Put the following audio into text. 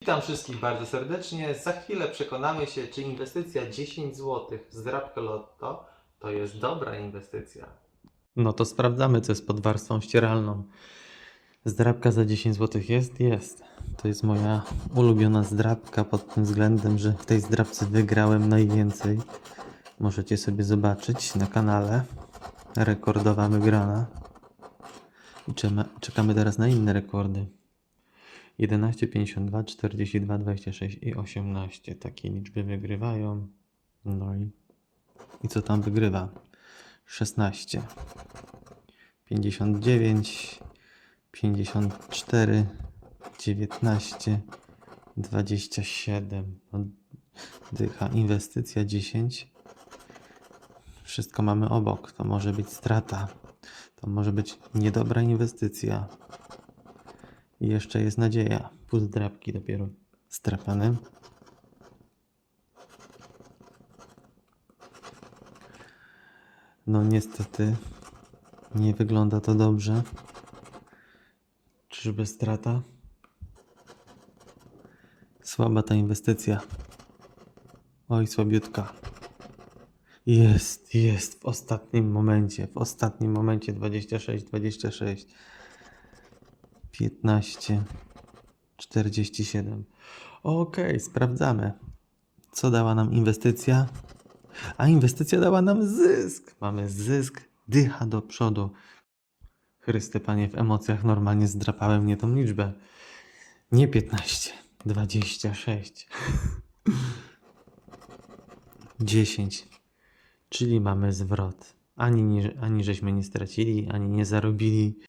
Witam wszystkich bardzo serdecznie. Za chwilę przekonamy się, czy inwestycja 10 zł z drapka Lotto to jest dobra inwestycja. No to sprawdzamy, co jest pod warstwą ścieralną. Zdrabka za 10 zł jest? Jest. To jest moja ulubiona zdrabka pod tym względem, że w tej zdrabce wygrałem najwięcej. Możecie sobie zobaczyć na kanale. Rekordowa wygrana. I czekamy teraz na inne rekordy. 11, 52, 42, 26 i 18. Takie liczby wygrywają. No i, i co tam wygrywa? 16, 59, 54, 19, 27. No, Dycha, inwestycja 10. Wszystko mamy obok. To może być strata. To może być niedobra inwestycja. Jeszcze jest nadzieja. Pół zdrabki dopiero strapane. No niestety nie wygląda to dobrze. Czyżby strata? Słaba ta inwestycja. Oj, słabiutka. Jest, jest w ostatnim momencie. W ostatnim momencie 26, 26. 15, 47. Okej, sprawdzamy. Co dała nam inwestycja? A inwestycja dała nam zysk. Mamy zysk, dycha do przodu. Chryste Panie, w emocjach normalnie zdrapałem mnie tą liczbę. Nie 15, 26. 10. Czyli mamy zwrot. Ani, ani żeśmy nie stracili, ani nie zarobili.